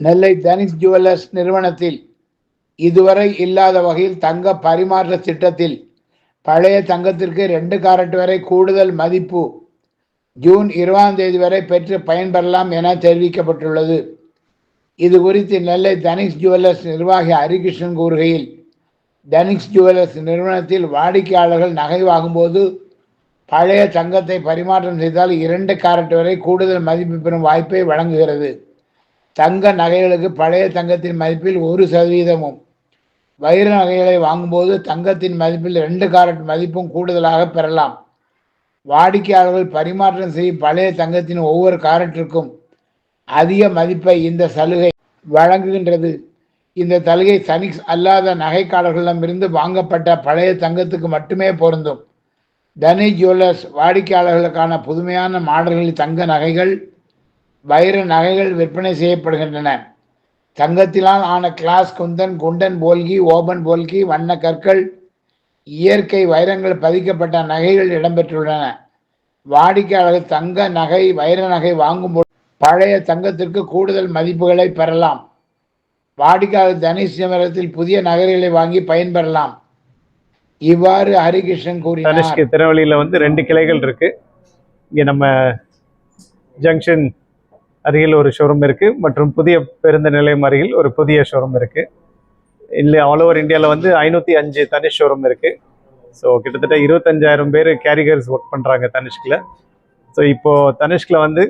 நெல்லை Tanishq jewellers நிறுவனத்தில் இதுவரை இல்லாத வகையில் தங்க பரிமாற்ற திட்டத்தில் பழைய தங்கத்திற்கு ரெண்டு காரட் வரை கூடுதல் மதிப்பு ஜூன் இருபதாம் தேதி வரை பெற்று பயன்பெறலாம் என தெரிவிக்கப்பட்டுள்ளது. இது குறித்து நெல்லை தனிஷ் ஜுவல்லர்ஸ் நிர்வாகி ஹரிகிருஷ்ணன் கூறுகையில் தனிஷ் ஜுவல்லர்ஸ் நிறுவனத்தில் வாடிக்கையாளர்கள் நகை வாங்கும்போது பழைய தங்கத்தை பரிமாற்றம் செய்தால் இரண்டு காரட் வரை கூடுதல் மதிப்பு பெறும் வாய்ப்பை வழங்குகிறது. தங்க நகைகளுக்கு பழைய தங்கத்தின் மதிப்பில் ஒரு சதவீதமும். வைர நகைகளை வாங்கும்போது தங்கத்தின் மதிப்பில் ரெண்டு காரட் மதிப்பும் கூடுதலாக பெறலாம். வாடிக்கையாளர்கள் பரிமாற்றம் செய்யும் பழைய தங்கத்தின் ஒவ்வொரு காரட்டிற்கும் அதிக மதிப்பை இந்த சலுகை வழங்குகின்றது. இந்த சலுகை சனிக்ஸ் அல்லாத நகைக்காரர்களிடமிருந்து வாங்கப்பட்ட பழைய தங்கத்துக்கு மட்டுமே பொருந்தும். தனி ஜுவல்லர்ஸ் வாடிக்கையாளர்களுக்கான புதுமையான மாடல்களில் தங்க நகைகள் வைர நகைகள் விற்பனை செய்யப்படுகின்றன. தங்கத்தினால் ஆன கிளாஸ் குந்தன் குண்டன் போல்கி ஓபன் போல்கி வண்ண கற்கள் இயற்கை வைரங்கள் பதிக்கப்பட்ட நகைகள் இடம்பெற்றுள்ளன. வாடிக்கையாளர்கள் தங்க நகை வைர நகை வாங்கும்போது பழைய தங்கத்திற்கு கூடுதல் மதிப்புகளை பெறலாம். வாடிக்கையாளர் தனிஷ் நிமிடத்தில் புதிய நகைகளை வாங்கி பயன்பெறலாம். இவ்வாறு ஹரிகிருஷ்ணன் கூறினார். தனுஷ்க்கு திருநெல்வேலியில வந்து ரெண்டு கிளைகள் இருக்கு. இங்கே நம்ம ஜங்ஷன் அருகில் ஒரு ஷோரூம் இருக்குது மற்றும் புதிய பேருந்து நிலையம் அருகில் ஒரு புதிய ஷோரூம் இருக்குது இல்லை ஆல் ஓவர் இந்தியாவில் வந்து ஐநூற்றி அஞ்சு தனிஷ் ஷோரூம் இருக்குது ஸோ கிட்டத்தட்ட இருபத்தஞ்சாயிரம் பேர் கேரிகர்ஸ் ஒர்க் பண்ணுறாங்க தனிஷ்கில். ஸோ இப்போது தனிஷ்கில் வந்து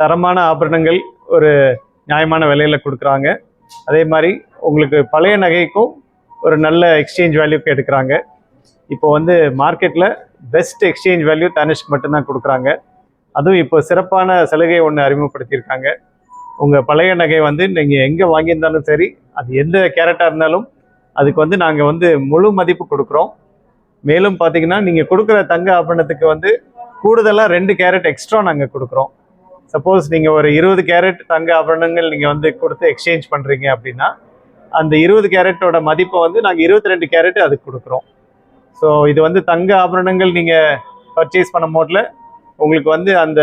தரமான ஆபரணங்கள் ஒரு நியாயமான விலையில் கொடுக்குறாங்க. அதே மாதிரி உங்களுக்கு பழைய நகைக்கும் ஒரு நல்ல எக்ஸ்சேஞ்ச் வேல்யூக்கு எடுக்கிறாங்க. இப்போ வந்து மார்க்கெட்டில் பெஸ்ட் எக்ஸ்சேஞ்ச் வேல்யூ தனிஷ்க் மட்டும்தான் கொடுக்குறாங்க. அதுவும் இப்போ சிறப்பான சலுகை ஒன்று அறிமுகப்படுத்தியிருக்காங்க. உங்கள் பழைய நகை வந்து நீங்கள் எங்கே வாங்கியிருந்தாலும் சரி அது எந்த கேரட்டாக இருந்தாலும் அதுக்கு வந்து நாங்கள் வந்து முழு மதிப்பு கொடுக்குறோம். மேலும் பார்த்தீங்கன்னா நீங்கள் கொடுக்குற தங்க ஆபரணத்துக்கு வந்து கூடுதலாக ரெண்டு கேரட் எக்ஸ்ட்ரா நாங்கள் கொடுக்குறோம். சப்போஸ் நீங்கள் ஒரு இருபது கேரட் தங்க ஆபரணங்கள் நீங்கள் வந்து கொடுத்து எக்ஸ்சேஞ்ச் பண்ணுறீங்க அப்படின்னா அந்த இருபது கேரட்டோட மதிப்பை வந்து நாங்கள் இருபத்தி ரெண்டு கேரட் அதுக்கு கொடுக்குறோம். ஸோ இது வந்து தங்க ஆபரணங்கள் நீங்கள் பர்ச்சேஸ் பண்ணும் போதில் உங்களுக்கு வந்து அந்த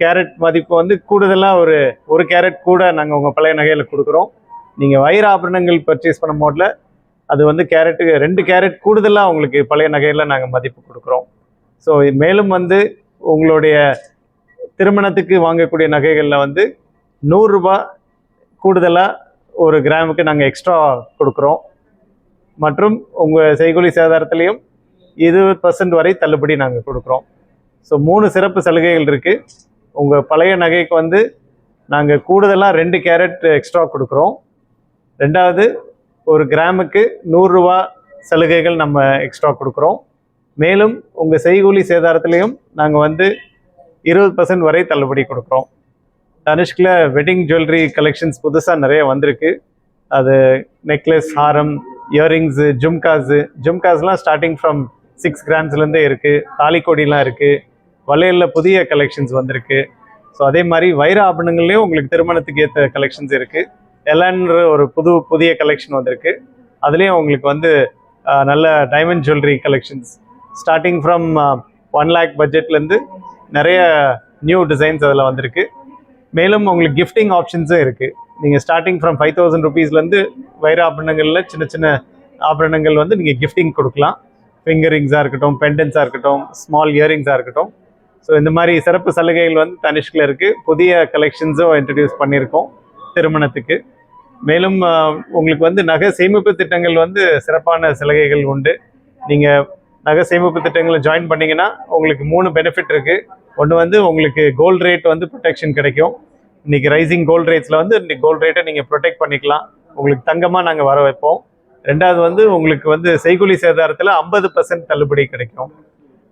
கேரட் மதிப்பு வந்து கூடுதலாக ஒரு ஒரு கேரட் கூட நாங்கள் உங்கள் பழைய நகையில் கொடுக்குறோம். நீங்கள் வயிறு ஆபரணங்கள் பர்ச்சேஸ் பண்ணும் போதில் அது வந்து கேரட்டுக்கு ரெண்டு கேரட் கூடுதலாக உங்களுக்கு பழைய நகையில் நாங்கள் மதிப்பு கொடுக்குறோம். ஸோ மேலும் வந்து உங்களுடைய திருமணத்துக்கு வாங்கக்கூடிய நகைகளில் வந்து நூறுரூபா கூடுதலாக ஒரு கிராமுக்கு நாங்கள் எக்ஸ்ட்ரா கொடுக்குறோம். மற்றும் உங்கள் செய்கூலி சேதாரத்துலேயும் இருபது பர்சன்ட் வரை தள்ளுபடி நாங்கள் கொடுக்குறோம். ஸோ மூணு சிறப்பு சலுகைகள் இருக்குது உங்கள் பழைய நகைக்கு வந்து நாங்கள் கூடுதலாக ரெண்டு கேரட் எக்ஸ்ட்ரா கொடுக்குறோம். ரெண்டாவது ஒரு கிராமுக்கு நூறுரூவா சலுகைகள் நம்ம எக்ஸ்ட்ரா கொடுக்குறோம். மேலும் உங்கள் செய்கூலி சேதாரத்துலேயும் நாங்கள் வந்து இருபது பர்சன்ட் வரை தள்ளுபடி கொடுக்குறோம். தனுஷ்கில் வெட்டிங் ஜுவல்லரி கலெக்ஷன்ஸ் புதுசாக நிறைய வந்திருக்கு. அது நெக்லஸ் ஹாரம் இயரிங்ஸு ஜும்காஸு ஜும்காஸ்லாம் ஸ்டார்டிங் ஃப்ரம் சிக்ஸ் கிராம்ஸ்லேருந்தே இருக்குது தாலிக்கொடிலாம் இருக்குது வளையலில் புதிய கலெக்ஷன்ஸ் வந்திருக்கு. ஸோ அதே மாதிரி வைர ஆபரணங்கள்லேயும் உங்களுக்கு திருமணத்துக்கு ஏற்ற கலெக்ஷன்ஸ் இருக்குது எலன்ற ஒரு புது புதிய கலெக்ஷன் வந்திருக்கு. அதுலேயும் உங்களுக்கு வந்து நல்ல diamond jewellery collections starting from one lakh பட்ஜெட்லேருந்து நிறைய நியூ டிசைன்ஸ் அதில் வந்திருக்கு. மேலும் உங்களுக்கு கிஃப்டிங் ஆப்ஷன்ஸும் இருக்குது நீங்கள் ஸ்டார்டிங் ஃப்ரம் ஃபைவ் தௌசண்ட் ருபீஸ்லேருந்து வைர ஆபரணங்களில் சின்ன சின்ன ஆபரணங்கள் வந்து நீங்கள் கிஃப்டிங் கொடுக்கலாம். ஃபிங்கரிங்ஸாக இருக்கட்டும் பெண்டன்ஸாக இருக்கட்டும் ஸ்மால் இயரிங்ஸாக இருக்கட்டும். ஸோ இந்த மாதிரி சிறப்பு சலுகைகள் வந்து தனிஷ்கில் இருக்குது புதிய கலெக்ஷன்ஸும் இன்ட்ரடியூஸ் பண்ணியிருக்கோம் திருமணத்துக்கு. மேலும் உங்களுக்கு வந்து நகை சேமிப்பு திட்டங்கள் வந்து சிறப்பான சலுகைகள் உண்டு. நீங்கள் நகை சேமிப்பு திட்டங்களை ஜாயின் பண்ணீங்கன்னா உங்களுக்கு மூணு பெனிஃபிட் இருக்குது ஒன்று வந்து உங்களுக்கு கோல்ட் ரேட் வந்து ப்ரொடெக்ஷன் கிடைக்கும். இன்றைக்கி ரைசிங் கோல்ட் ரேட்ஸில் வந்து இன்றைக்கி கோல்ட் ரேட்டை நீங்கள் ப்ரொடெக்ட் பண்ணிக்கலாம். உங்களுக்கு தங்கமாக நாங்கள் வர வைப்போம். ரெண்டாவது வந்து உங்களுக்கு வந்து செய்கூலி சேதாரத்தில் ஐம்பது பர்சன்ட் தள்ளுபடி கிடைக்கும்.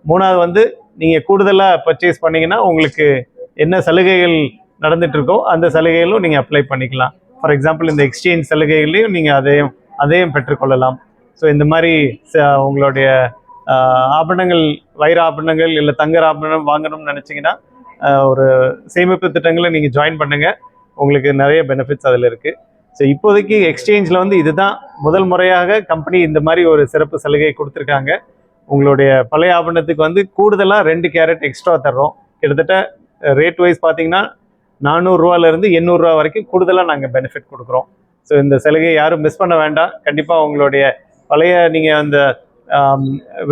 மூணாவது வந்து நீங்கள் கூடுதலாக பர்ச்சேஸ் பண்ணீங்கன்னா உங்களுக்கு என்ன சலுகைகள் நடந்துட்டு இருக்கோ அந்த சலுகைகளும் நீங்கள் அப்ளை பண்ணிக்கலாம். ஃபார் எக்ஸாம்பிள் இந்த எக்ஸ்சேஞ்ச் சலுகைகளையும் நீங்கள் அதையும் அதையும் பெற்றுக்கொள்ளலாம். ஸோ இந்த மாதிரி ச- உங்களுடைய ஆபரணங்கள் வைர ஆபரணங்கள் இல்லை தங்க ஆபரணம் வாங்கணும்னு நினச்சிங்கன்னா ஒரு சேமிப்பு திட்டங்களை நீங்கள் ஜாயின் பண்ணுங்கள் உங்களுக்கு நிறைய பெனிஃபிட்ஸ் அதில் இருக்குது ஸோ இப்போதைக்கு எக்ஸ்சேஞ்சில் வந்து இதுதான் முதல் முறையாக கம்பெனி இந்த மாதிரி ஒரு சிறப்பு சலுகை கொடுத்துருக்காங்க. உங்களுடைய பழைய ஆபரணத்துக்கு வந்து கூடுதலாக ரெண்டு கேரட் எக்ஸ்ட்ரா தர்றோம். கிட்டத்தட்ட ரேட் வைஸ் பார்த்தீங்கன்னா நானூறுரூவாலேருந்து எண்ணூறுரூவா வரைக்கும் கூடுதலாக நாங்கள் பெனிஃபிட் கொடுக்குறோம். ஸோ இந்த சலுகையை யாரும் மிஸ் பண்ண வேண்டாம். கண்டிப்பாக உங்களுடைய பழைய நீங்கள் அந்த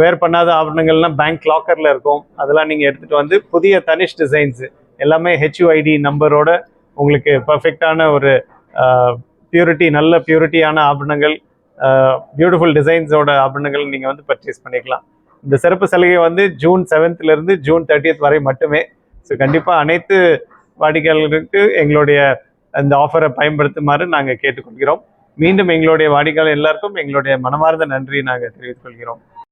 வேர் பண்ணாத ஆபரணங்கள்லாம் பேங்க் லாக்கரில் இருக்கும். அதெல்லாம் நீங்கள் எடுத்துகிட்டு வந்து புதிய தனிஷ் டிசைன்ஸு எல்லாமே ஹெச்யூஐடி நம்பரோட உங்களுக்கு பர்ஃபெக்டான ஒரு பியூரிட்டி நல்ல பியூரிட்டியான ஆபரணங்கள் பியூட்டிஃபுல் டிசைன்ஸோட ஆபரணங்கள் நீங்கள் வந்து பர்ச்சேஸ் பண்ணிக்கலாம். இந்த சிறப்பு சலுகை வந்து ஜூன் செவன்த்லேருந்து ஜூன் தேர்ட்டியத் வரை மட்டுமே. ஸோ கண்டிப்பாக அனைத்து வாடிக்கையாளர்களுக்கு எங்களுடைய இந்த ஆஃபரை பயன்படுத்துமாறு நாங்கள் கேட்டுக்கொள்கிறோம். மீண்டும் எங்களுடைய வாடிக்கையாளர் எல்லாருக்கும் எங்களுடைய மனமார்ந்த நன்றி நாங்கள் தெரிவித்துக் கொள்கிறோம்.